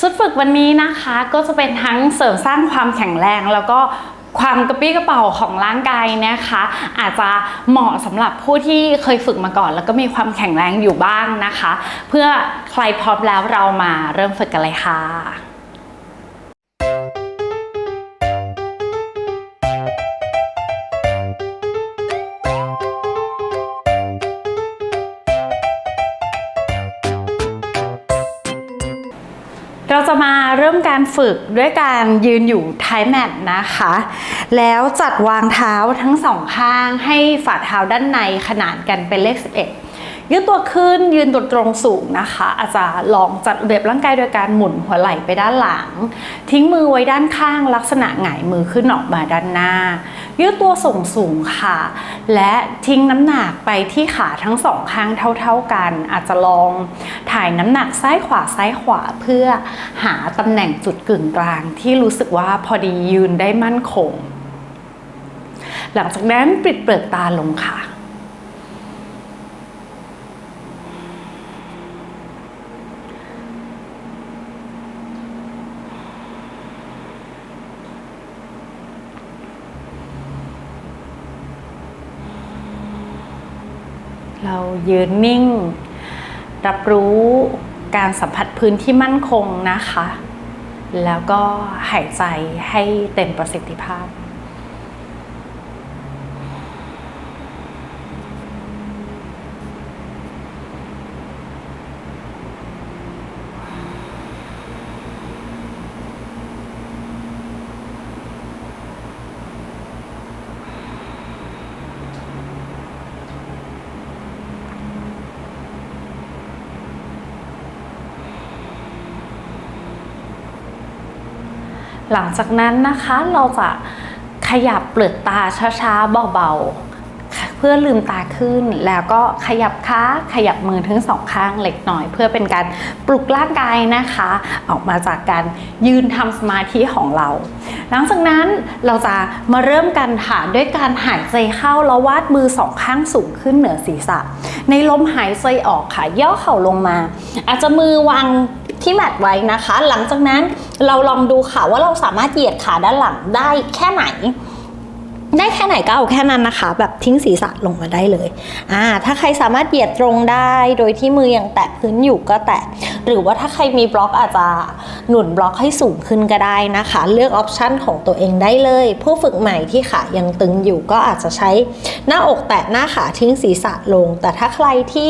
ชุดฝึกวันนี้นะคะก็จะเป็นทั้งเสริมสร้างความแข็งแรง แล้วก็ความกระปี้กระเป๋าของร่างกายนะคะ อาจจะเหมาะสำหรับผู้ที่เคยฝึกมาก่อน แล้วก็มีความแข็งแรงอยู่บ้างนะคะ เพื่อใครพร้อมแล้วเรามาเริ่มฝึกกันเลยค่ะ ฝึกด้วยการยืนอยู่ท้ายแมตนะคะ แล้วจัดวางเท้าทั้งสองข้างให้ฝ่าเท้าด้านในขนานกันเป็นเลข 11 ยืดตัวขึ้นยืนตัวตรงสูงนะคะ อาจจะลองจัดเรียบร่างกายโดยการหมุนหัวไหล่ไปด้านหลัง ทิ้งมือไว้ด้านข้างลักษณะหงายมือขึ้นออกมาด้านหน้า ยืดตัวส่งสูงค่ะ และทิ้งน้ำหนักไปที่ขาทั้งสองข้างเท่า ๆกัน อาจจะลองถ่ายน้ำหนักซ้ายขวาซ้ายขวาเพื่อหาตำแหน่งจุดกึ่งกลาง ที่รู้สึกว่าพอดียืนได้มั่นคง หลังจากนั้นปิดเปลือกตาลงค่ะ เรายืนนิ่ง รับรู้การสัมผัสพื้นที่มั่นคงนะคะ แล้วก็หายใจให้เต็มประสิทธิภาพ หลังจากนั้นนะคะเราจะขยับเปลือกตาช้าๆเบาๆ เพื่อลืมตาขึ้นแล้วก็ขยับขาขยับมือทั้งสองข้างเล็กน้อย เพื่อเป็นการปลุกร่างกายนะคะ ออกมาจากการยืนทำสมาธิของเรา หลังจากนั้นเราจะมาเริ่มกันค่ะด้วยการหายใจเข้าแล้ววาดมือสองข้างสูงขึ้นเหนือศีรษะ ในลมหายใจออกค่ะย่อเข่าลงมา อาจจะมือวาง ที่แมทไว้นะคะ หลังจากนั้นเราลองดูค่ะว่าเราสามารถเหยียดขาด้านหลังได้แค่ไหน ได้แค่ไหนก็เอาแค่นั้นนะคะ แบบทิ้งศีรษะลงมาได้เลยอ่าถ้าใครสามารถเหยียดตรงได้โดยที่มือยังแตะพื้นอยู่ก็แตะ หรือว่าถ้าใครมีบล็อกอาจจะหนุนบล็อกให้สูงขึ้นก็ได้นะคะ เลือกออปชันของตัวเองได้เลย ผู้ฝึกใหม่ที่ขายังตึงอยู่ก็อาจจะใช้หน้าอกแตะหน้าขาทิ้งศีรษะลง แต่ถ้าใครที่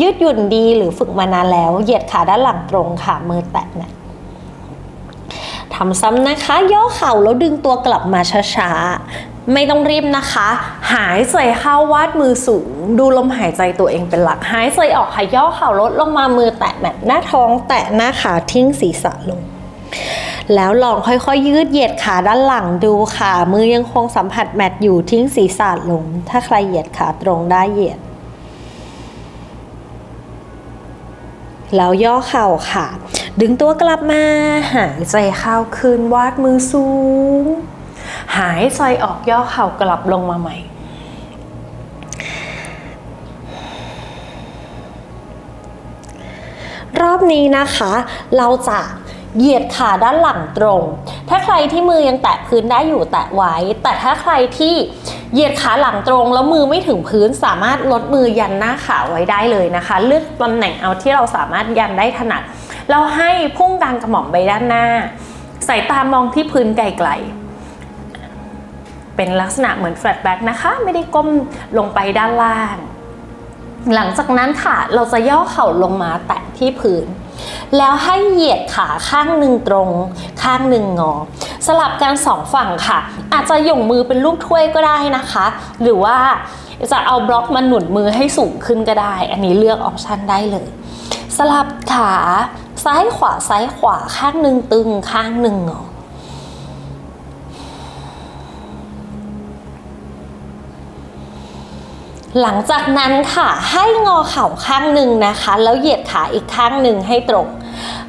ยืดหยุ่นดีหรือฝึกมานานแล้ว เหยียดขาด้านหลังตรงค่ะมือแตะนะทำซ้ำนะคะ ย่อเข่าแล้วดึงตัวกลับมาช้าๆ ไม่ต้องรีบนะคะ หายใจเข้าวาดมือสูง ดูลมหายใจตัวเองเป็นหลัก หายใจออกค่ะย่อเข่าลดลงมามือแตะแบบหน้าท้อง แตะหน้าขาทิ้งศีรษะลง แล้วลองค่อยๆ ยืดเหยียดขาด้านหลังดูค่ะ มือยังคงสัมผัสแมตอยู่ทิ้งศีรษะลง ถ้าใครเหยียดขาตรงได้เหยียด แล้วย่อเข่าค่ะ ดึงตัวกลับมา หายใจเข้าคืนวาดมือสูง หายใจออกย่อเข่ากลับลงมาใหม่ รอบนี้นะคะ เราจะเหยียดขาด้านหลังตรง ถ้าใครที่มือยังแตะพื้นได้อยู่แตะไว้ แต่ถ้าใครที่เหยียดขาหลังตรงแล้วมือไม่ถึงพื้นสามารถลดมือยันหน้าขาไว้ได้เลยนะคะ เลือกตำแหน่งเอาที่เราสามารถยันได้ถนัด เราให้พุ่งกลางกระหม่อมไปด้านหน้า สายตามองที่พื้นไกลๆ เป็นลักษณะเหมือนแฟลตแบ็กนะคะ ไม่ได้ก้มลงไปด้านล่าง หลังจากนั้นค่ะ เราจะย่อเข่าลงมาแตะที่พื้น แล้วให้เหยียดขาข้างหนึ่งตรง ข้างหนึ่งงอ สลับกันสองฝั่งค่ะ อาจจะหย่งมือเป็นลูกถ้วยก็ได้นะคะ หรือว่าจะเอาบล็อกมาหนุนมือให้สูงขึ้นก็ได้ อันนี้เลือกออปชันได้เลย สลับขาซ้ายขวาซ้ายขวาข้างหนึ่งตึงข้างหนึ่งงอ หลังจากนั้นค่ะให้งอเข่าข้างหนึ่งนะคะ แล้วเหยียดขาอีกข้างหนึ่งให้ตรง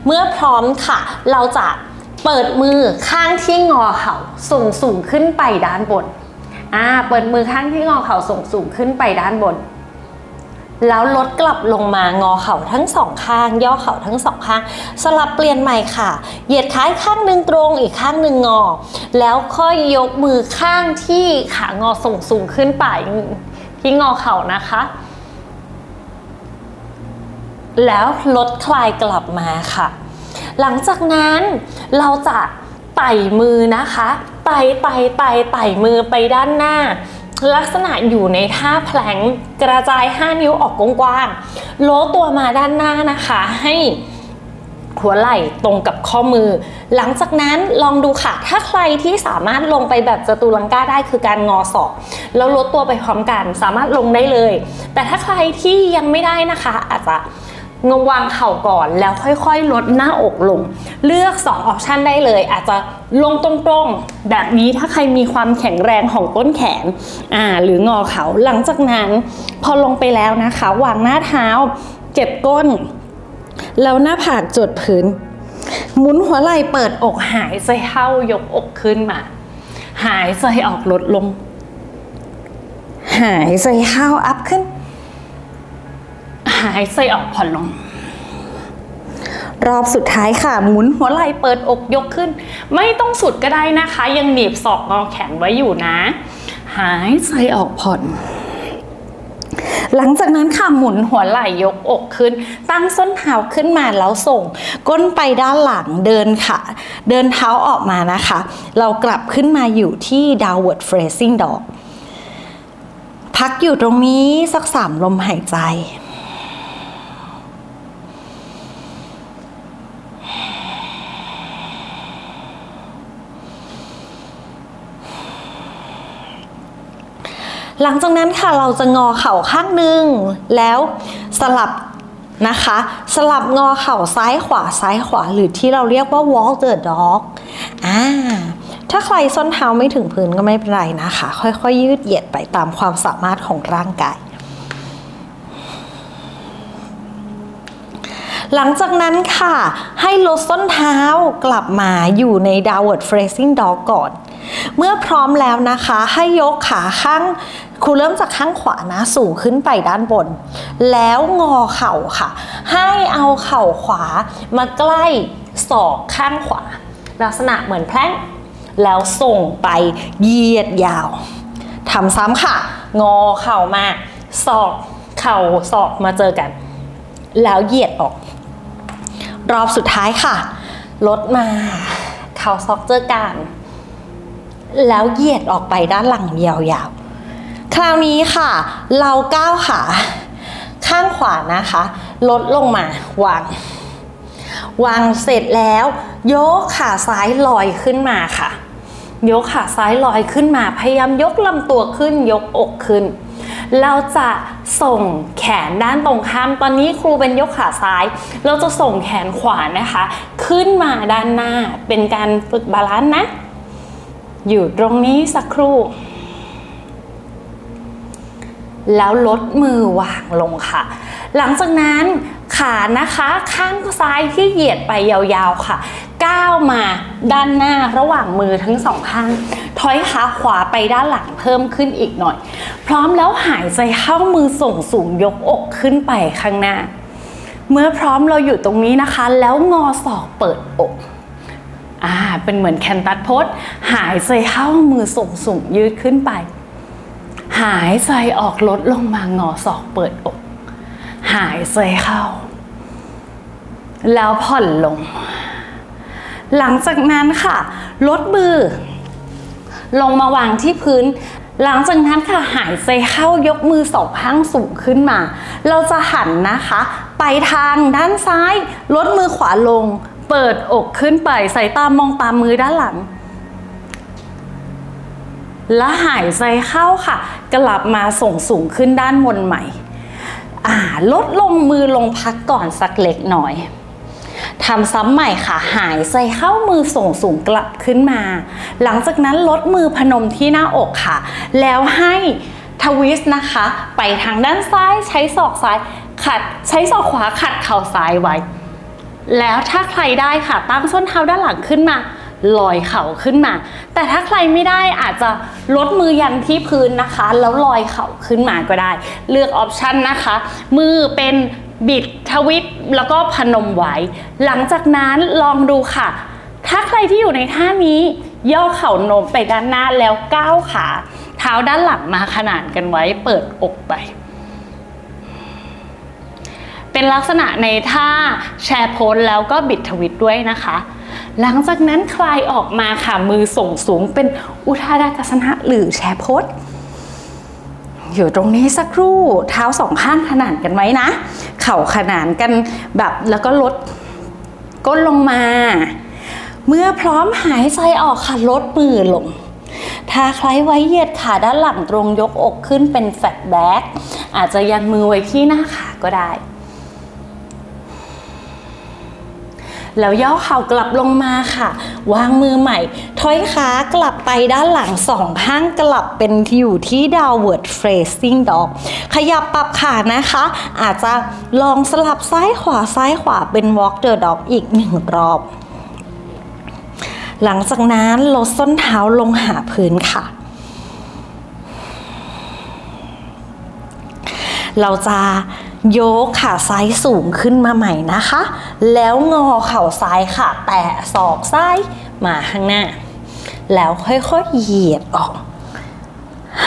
เมื่อพร้อมค่ะ เราจะเปิดมือข้างที่งอเข่าส่งสูงขึ้นไปด้านบนอ่าเปิดมือข้างที่งอเข่าส่งสูงขึ้นไปด้านบน แล้วลดกลับลงมางอเข่าทั้งสองข้าง ย่อเข่าทั้งสองข้าง สลับเปลี่ยนใหม่ค่ะ เหยียดขาข้างหนึ่งตรงอีกข้างหนึ่งงอ แล้วค่อยยกมือข้างที่ขางอส่งสูงขึ้นไป ที่งอเข่านะคะ แล้วลดคลายกลับมาค่ะ หลังจากนั้นเราจะไต่มือนะคะ ไต่ไต่ไต่ไต่มือไปด้านหน้า ลักษณะอยู่ในท่าแพลงก์กระจาย 5 นิ้วออกกว้างๆโล้ตัวมาด้านหน้านะคะ ให้ หัวไหล่ตรงกับข้อมือ หลังจากนั้นลองดูค่ะ ถ้าใครที่สามารถลงไปแบบจตุรังกาได้คือการงอศอกแล้วลดตัวไปพร้อมกัน สามารถลงได้เลย แต่ถ้าใครที่ยังไม่ได้นะคะ อาจจะงวางเข่าก่อนแล้วค่อยๆ ลดหน้าอกลง เลือก 2 ออปชันได้เลย อาจจะลงตรงๆ แบบนี้ถ้าใครมีความแข็งแรงของต้นแขนอ่าหรืองอเขาหลังจากนั้น พอลงไปแล้วนะคะ วางหน้าเท้า เก็บก้น แล้วหน้าผากจดพื้น หมุนหัวไหล่เปิดอกหายใจเข้ายกอกขึ้นมา หายใจออกลดลง หายใจเข้าอัพขึ้น หายใจออกผ่อนลง รอบสุดท้ายค่ะหมุนหัวไหล่เปิดอกยกขึ้น ไม่ต้องสุดก็ได้นะคะ ยังหนีบศอกงอแขนไว้อยู่นะ หายใจออกผ่อน หลังจากนั้นค่ะหมุนหัวไหล่ยกอกขึ้น ตั้งส้นเท้าขึ้นมาแล้วส่ง ก้นไปด้านหลังเดินค่ะ เดินเท้าออกมานะคะ เรากลับขึ้นมาอยู่ที่ downward facing dog พักอยู่ตรงนี้สักสามลมหายใจ หลังจากนั้นค่ะเราจะงอเข่าข้างหนึ่งแล้วสลับนะคะ สลับงอเข่าซ้ายขวาซ้ายขวา หรือที่เราเรียกว่า walk the dog อ่าถ้าใครส้นเท้าไม่ถึงพื้นก็ไม่เป็นไรนะคะ ค่อยๆยืดเหยียดไปตามความสามารถของร่างกาย หลังจากนั้นค่ะ ให้ลดส้นเท้ากลับมาอยู่ใน downward facing dog ก่อน เมื่อพร้อมแล้วนะคะให้ยกขาข้างครูเริ่มจากข้างขวานะสูงขึ้นไปด้านบน แล้วงอเข่าค่ะ ให้เอาเข่าขวามาใกล้ศอกข้างขวา ลักษณะเหมือนแพลงแล้วส่งไปเหยียดยาวทำซ้ำค่ะ งอเข่ามาศอกเข่าศอกมาเจอกัน แล้วเหยียดออก รอบสุดท้ายค่ะ ลดมา เข่าซอกเจอกัน แล้วเหยียดออกไปด้านหลังยาวๆ คราวนี้ค่ะ เราก้าวขาข้างขวานะคะ ลดลงมาวาง วางเสร็จแล้ว ยกขาซ้ายลอยขึ้นมาค่ะ ยกขาซ้ายลอยขึ้นมา พยายามยกลำตัวขึ้น ยกอกขึ้น เราจะส่งแขนด้านตรงข้าม ตอนนี้ครูเป็นยกขาซ้าย เราจะส่งแขนขวานะคะ ขึ้นมาด้านหน้า เป็นการฝึกบาลานซ์นะ อยู่ตรงนี้สักครู่ แล้วลดมือวางลงค่ะ หลังจากนั้นขานะคะข้างซ้ายที่เหยียดไปยาวๆค่ะ ก้าวมาด้านหน้าระหว่างมือทั้งสองข้าง ถอยขาขวาไปด้านหลังเพิ่มขึ้นอีกหน่อย พร้อมแล้วหายใจเข้ามือส่งสูงยกอกขึ้นไปข้างหน้า เมื่อพร้อมเราอยู่ตรงนี้นะคะ แล้วงอศอกเปิดอก อ่าเป็นเหมือนแคนตัสโพสหายใจเข้ามือส่งสูงยืดขึ้นไป หายใจออกลดลงมางอศอกเปิดอก หายใจเข้า แล้วผ่อนลง หลังจากนั้นค่ะ ลดมือ ลงมาวางที่พื้นหลังจากนั้นค่ะหายใจเข้ายกมือสองข้างสูงขึ้นมา เราจะหันนะคะ ไปทางด้านซ้าย ลดมือขวาลง เปิดอกขึ้นไปสายตามองตามมือด้านหลัง และหายใจเข้าค่ะ กลับมาส่งสูงขึ้นด้านบนใหม่ อ่า ลดลงมือลงพักก่อนสักเล็กหน่อยทำซ้ำใหม่ค่ะ หายใจเข้ามือส่งสูงกลับขึ้นมา หลังจากนั้นลดมือพนมที่หน้าอกค่ะ แล้วให้ทวิสต์นะคะ ไปทางด้านซ้ายใช้ศอกซ้าย ขัดใช้ศอกขวาขัดเข่าซ้ายไว้ แล้วถ้าใครได้ค่ะตั้งส้นเท้าด้านหลังขึ้นมาลอยเข่าขึ้นมา แต่ถ้าใครไม่ได้อาจจะลดมือยันที่พื้นนะคะ แล้วลอยเข่าขึ้นมาก็ได้ เลือกออปชันนะคะ มือเป็นบิดทวิตแล้วก็พนมไว้ หลังจากนั้นลองดูค่ะ ถ้าใครที่อยู่ในท่านี้ ย่อเข่าโน้มไปด้านหน้าแล้วก้าวขา เท้าด้านหลังมาขนานกันไว้เปิดอกไป เป็นลักษณะในท่าแชร์โพสแล้วก็บิดทวิตด้วยนะคะ หลังจากนั้นคลายออกมาค่ะมือส่งสูงเป็นอุทาดากัสนะหรือแชร์โพสอยู่ตรงนี้สักครู่เท้าสองข้างขนานกันไว้นะ เข่าขนานกันแบบแล้วก็ลดก้นลงมา เมื่อพร้อมหายใจออกค่ะลดมือลงถ้าใครไว้เหยียดขาด้านหลังตรงยกอกขึ้นเป็นแฟลตแบ็กอาจจะยันมือไว้ที่หน้าขาก็ได้ แล้วย่อเข่ากลับลงมาค่ะ วางมือใหม่ ถอยขากลับไปด้านหลังสองข้างกลับเป็นอยู่ที่ downward facing dog ขยับปรับขานะคะ อาจจะลองสลับซ้ายขวาซ้ายขวาเป็น walk the dog อีกหนึ่งรอบ หลังจากนั้นลดส้นเท้าลงหาพื้นค่ะเราจะ โยกขาซ้ายสูงขึ้นมาใหม่นะคะ แล้วงอเข่าซ้ายค่ะ แตะศอกซ้ายมาข้างหน้า แล้วค่อยๆเหยียดออก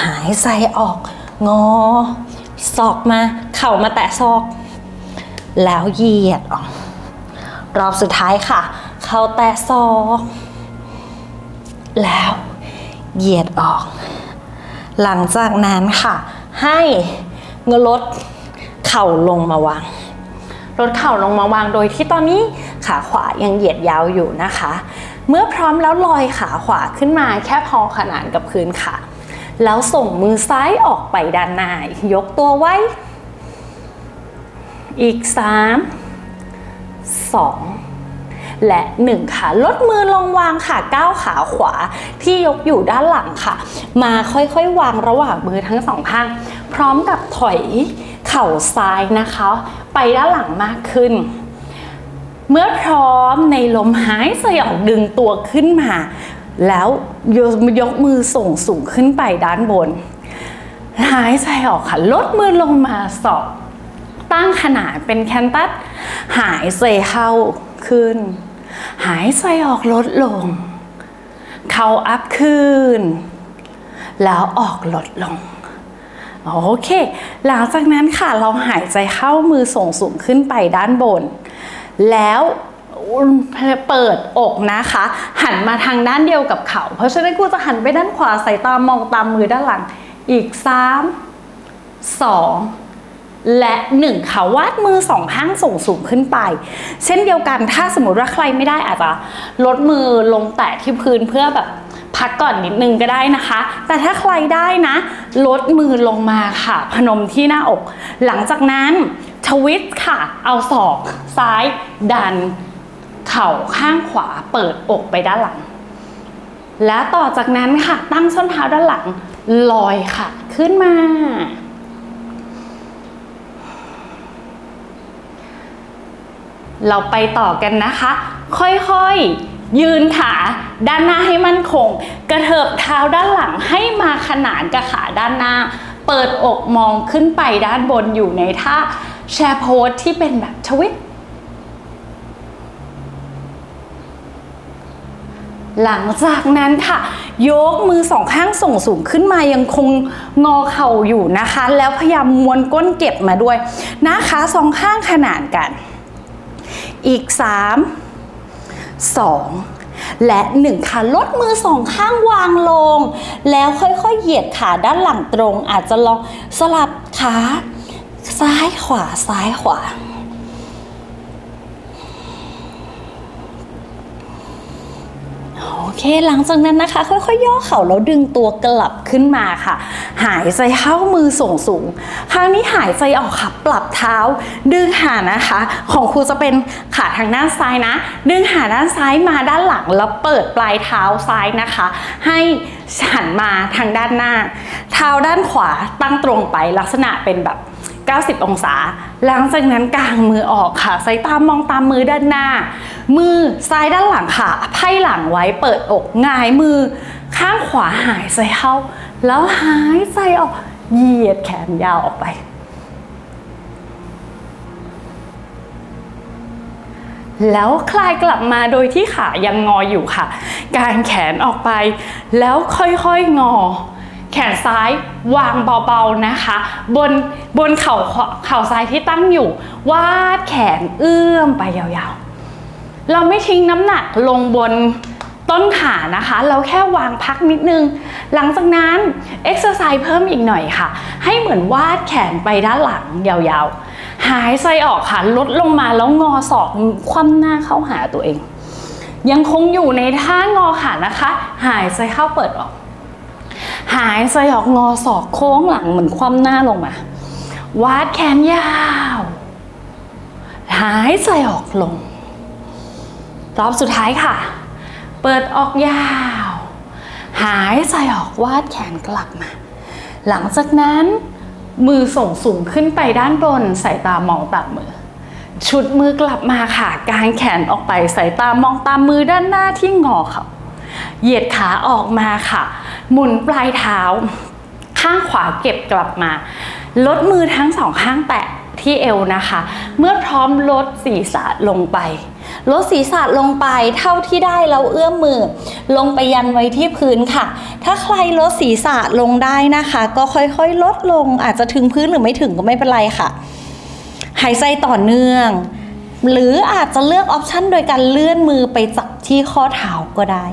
หายใจออก งอ ศอกมา เข่ามาแตะศอก แล้วเหยียดออก รอบสุดท้ายค่ะ เข่าแตะศอก แล้วเหยียดออก หลังจากนั้นค่ะ ให้เงนลด เข่าลงมาวาง ลดเข่าลงมาวางโดยที่ตอนนี้ขาขวายังเหยียดยาวอยู่นะคะ เมื่อพร้อมแล้วลอยขาขวาขึ้นมาแค่พอขนานกับพื้นค่ะ แล้วส่งมือซ้ายออกไปด้านหน้ายกตัวไว้ อีก 3 2และ 1 ค่ะ ลดมือลงวางค่ะก้าวขาขวาที่ยกอยู่ด้านหลังค่ะ มาค่อยๆ วางระหว่างมือทั้งสองข้าง พร้อมกับถอย เข่าซ้ายนะคะ ไปด้านหลังมากขึ้น เมื่อพร้อมในลมหายใจออกดึงตัวขึ้นมา แล้วยกยกมือส่งสูงขึ้นไปด้านบน หายใจออกค่ะลดมือลงมาสอบตั้งขนาดเป็นแคนตัสหายใจเข้าขึ้น หายใจออกลดลง เข้าอัพขึ้น แล้วออกลดลง โอเค หลังจากนั้นค่ะเราหายใจเข้ามือส่งสูงขึ้นไปด้านบน แล้วเปิดอกนะคะ หันมาทางด้านเดียวกับเขา เพราะฉะนั้นกูจะหันไปด้านขวาสายตามองตามมือด้านหลัง อีก 3 2 และ 1 ค่ะวาดมือสองข้างส่งสูงขึ้นไป เช่นเดียวกันถ้าสมมติว่าใครไม่ได้อาจจะลดมือลงแตะที่พื้นเพื่อแบบ พักก่อนนิดนึงก็ได้นะคะ แต่ถ้าใครได้นะ ลดมือลงมาค่ะ พนมที่หน้าอก หลังจากนั้นทวิตค่ะ เอาศอกซ้าย ดัน เข่าข้างขวาเปิดอกไปด้านหลัง และต่อจากนั้นค่ะ ตั้งส้นเท้าด้านหลังลอยค่ะ ขึ้นมา เราไปต่อกันนะคะ ค่อยๆ ยืนขาด้านหน้าให้มั่นคง กระเถิบเท้าด้านหลังให้มาขนานกับขาด้านหน้า เปิดอกมองขึ้นไปด้านบนอยู่ในท่าแชร์โพสที่เป็นแบบทวิตหลังจากนั้นค่ะ ยกมือสองข้างส่งสูงขึ้นมายังคงงอเข่าอยู่นะคะ แล้วพยายามม้วนก้นเก็บมาด้วยนะคะสองข้างขนานกัน อีก3 2 และ 1 ค่ะลดมือสองข้างวางลง แล้วค่อยๆ เหยียดขาด้านหลังตรง อาจจะลองสลับขาซ้ายขวาซ้ายขวา โอ เค หลังจากนั้นนะคะ ค่อยๆย่อเข่าแล้วดึงตัวกลับขึ้นมาค่ะ หายใจเข้ามือส่งสูง ครั้งนี้หายใจออกค่ะ ปรับเท้า ดึงหานะคะ ของครูจะเป็นขาทางด้านซ้ายนะ ดึงหาด้านซ้ายมาด้านหลังแล้วเปิดปลายเท้าซ้ายนะคะ ให้หันมาทางด้านหน้า เท้าด้านขวาตั้งตรงไปลักษณะเป็นแบบ 90 องศา หลังจากนั้นกางมือออกค่ะ สายตามองตามมือด้านหน้า มือซ้ายด้านหลังค่ะ ไพ่หลังไว้เปิดอกหงายมือ ข้างขวาหายใจเข้า แล้วหายใจออก เหยียดแขนยาวออกไป แล้วคลายกลับมาโดยที่ขายังงออยู่ค่ะ การแขนออกไป แล้วค่อยๆงอ แขนซ้ายวางเบาๆนะคะ บนบนเข่าขวาเข่าซ้ายที่ตั้งอยู่ วาดแขนเอื้อมไปยาวๆ เราไม่ทิ้งน้ำหนักลงบนต้นขานะคะ เราแค่วางพักนิดนึง หลังจากนั้นเอ็กซ์ไซส์เพิ่มอีกหน่อยค่ะ ให้เหมือนวาดแขนไปด้านหลังยาวๆ หายใจออกค่ะ ลดลงมาแล้วงอศอกคว่ำหน้าเข้าหาตัวเอง ยังคงอยู่ในท่างอขานะคะ หายใจเข้าเปิดออก หายใจออกงอศอกโค้งหลังเหมือนคว่ำหน้าลงมา วาดแขนยาว หายใจออกลง รอบสุดท้ายค่ะ เปิดออกยาว หายใจออกวาดแขนกลับมา หลังจากนั้นมือส่งสูงขึ้นไปด้านบนสายตามองตามมือ ชุดมือกลับมาค่ะ กางแขนออกไปสายตามองตามมือด้านหน้าที่งอเขา เหยียดขาออกมาค่ะ หมุนปลายเท้า ข้างขวาเก็บกลับมา ลดมือทั้งสองข้างแตะที่เอวนะคะ เมื่อพร้อมลดศีรษะลงไป ลดศีรษะลงไปเท่าที่ได้แล้วเอื้อมมือ ลงไปยันไว้ที่พื้นค่ะ ถ้าใครลดศีรษะลงได้นะคะ ก็ค่อยๆ ลดลงอาจจะถึงพื้นหรือไม่ถึงก็ไม่เป็นไรค่ะ หายใจต่อเนื่อง หรืออาจจะเลือกออปชันโดยการเลื่อนมือไปจับที่ข้อเท้าก็ได้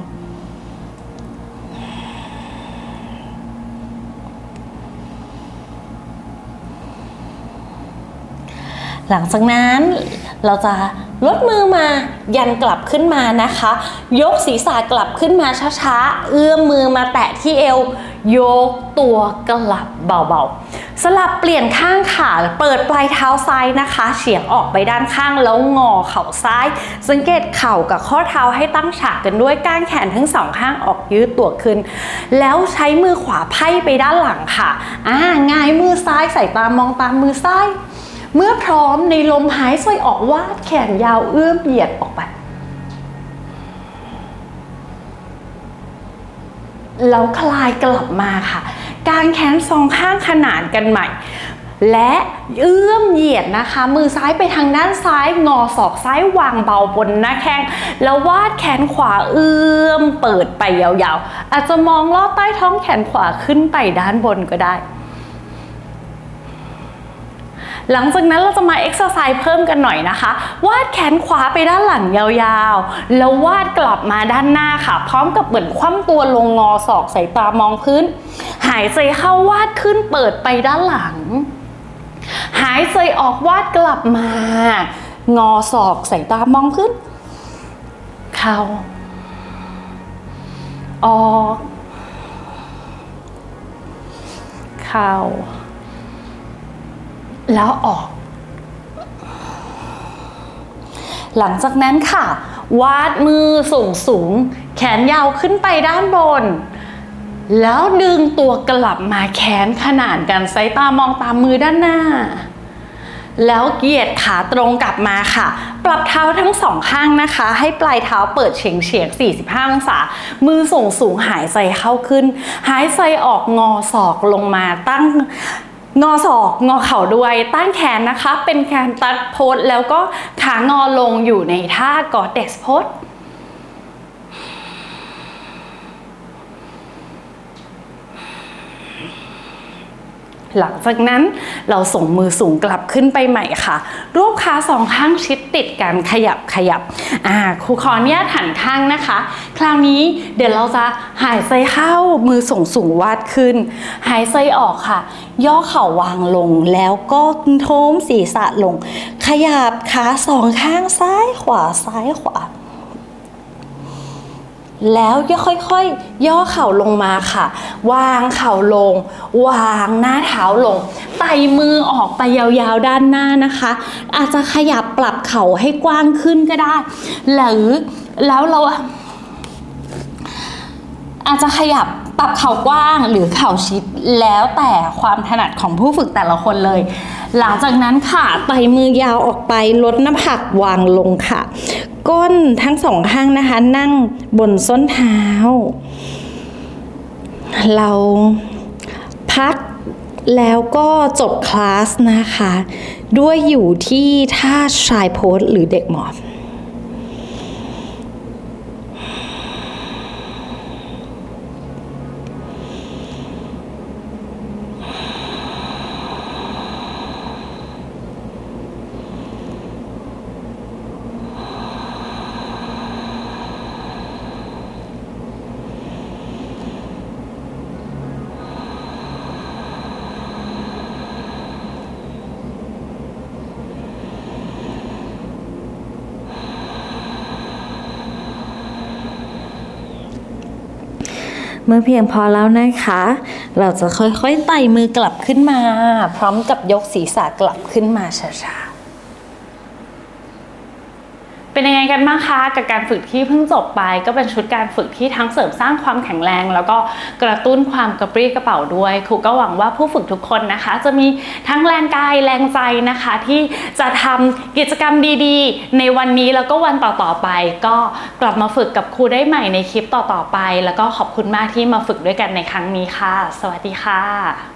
หลังจากนั้นเราจะลดมือมายันกลับขึ้นมานะคะ ยกศีรษะกลับขึ้นมาช้าๆ เอื้อมมือมาแตะที่เอว ยกตัวกลับเบาๆ สลับเปลี่ยนข้างขาเปิดปลายเท้าซ้ายนะคะ เฉียงออกไปด้านข้างแล้วงอเข่าซ้าย สังเกตเข่ากับข้อเท้าให้ตั้งฉากกันด้วยก้างแขนทั้งสองข้างออกยืดตัวขึ้น แล้วใช้มือขวาไพ่ไปด้านหลังค่ะ อ่าง่ายมือซ้ายใส่ตามองตามมือซ้าย เมื่อพร้อมในลมหายใจออกวาดแขนยาวเอื้อมเหยียดออกไป แล้วคลายกลับมาค่ะ การแขนสองข้างขนานกันใหม่ และเอื้อมเหยียดนะคะ มือซ้ายไปทางด้านซ้าย งอศอกซ้ายวางเบาบนหน้าแข้ง แล้ววาดแขนขวาเอื้อมเปิดไปยาวๆ อาจจะมองลอดใต้ท้องแขนขวาขึ้นไปด้านบนก็ได้ หลังจากนั้นเราจะมาเอ็กซ์ไซส์เพิ่มกันหน่อยนะคะ วาดแขนขวาไปด้านหลังยาวๆ แล้ววาดกลับมาด้านหน้าค่ะ พร้อมกับเหมือนคว่ำตัวลงงอศอกสายตามองพื้น หายใจเข้าวาดขึ้นเปิดไปด้านหลัง หายใจออกวาดกลับมา งอศอกสายตามองพื้น เข้า ออก เข้า แล้วออก หลังจากนั้นค่ะ วาดมือสูงสูง แขนยาวขึ้นไปด้านบน แล้วดึงตัวกลับมาแขนขนานกันสายตามองตามมือด้านหน้า แล้วเกียดขาตรงกลับมาค่ะ ปรับเท้าทั้งสองข้างนะคะ ให้ปลายเท้าเปิดเฉียงเฉียง45 องศา มือส่งสูงหายใจเข้าขึ้น หายใจออกงอศอกลงมาตั้ง งอศอกงอเข่าด้วยตั้งแขนนะคะ เป็นแขนตัดโพสแล้วก็ขางอลงอยู่ในท่ากอดเด็กโพสหลังจากนั้นเราส่งมือสูงกลับขึ้นไปใหม่ค่ะ รูปขาสองข้างชิดติดกันขยับขยับอ่าครูขออนุญาตหันข้างนะคะ คราวนี้เดี๋ยวเราจะหายใจเข้ามือส่งสูงวาดขึ้น หายใจออกค่ะ ย่อเข่าวางลงแล้วก็โท้มศีรษะลง ขยับขาสองข้างซ้ายขวาซ้ายขวา แล้วย่อค่อยๆ ย่อเข่าลงมาค่ะ วางเข่าลง วางหน้าเท้าลงไต่มือออกไปยาวๆด้านหน้านะคะ อาจจะขยับปรับเข่าให้กว้างขึ้นก็ได้ หรือแล้วเราอาจจะขยับับเข่ากว้างหรือเข่าชิดแล้วแต่ความถนัดของผู้ฝึกแต่ละคนเลย หลังจากนั้นค่ะไต่มือยาวออกไปลดน้ำผักวางลงค่ะ ก้นทั้งสองข้างนะคะ นั่งบนส้นเท้า เราพักแล้วก็จบคลาสนะคะ ด้วยอยู่ที่ท่าชายโพสหรือเด็กหมอบ เมื่อเพียงพอแล้วนะคะ เราจะค่อยๆไต่มือกลับขึ้นมา พร้อมกับยกศีรษะกลับขึ้นมาช้าๆ เป็นยังไงกันบ้างคะกับการฝึกที่เพิ่งจบไป ก็เป็นชุดการฝึกที่ทั้งเสริมสร้างความแข็งแรง แล้วก็กระตุ้นความกระปรี้กระเป๋าด้วยครูก็หวังว่าผู้ฝึกทุกคนนะคะ จะมีทั้งแรงกายแรงใจนะคะ ที่จะทำกิจกรรมดีๆ ในวันนี้แล้วก็วันต่อๆไป ก็กลับมาฝึกกับครูได้ใหม่ในคลิปต่อๆไป แล้วก็ขอบคุณมากที่มาฝึกด้วยกันในครั้งนี้ค่ะ สวัสดีค่ะ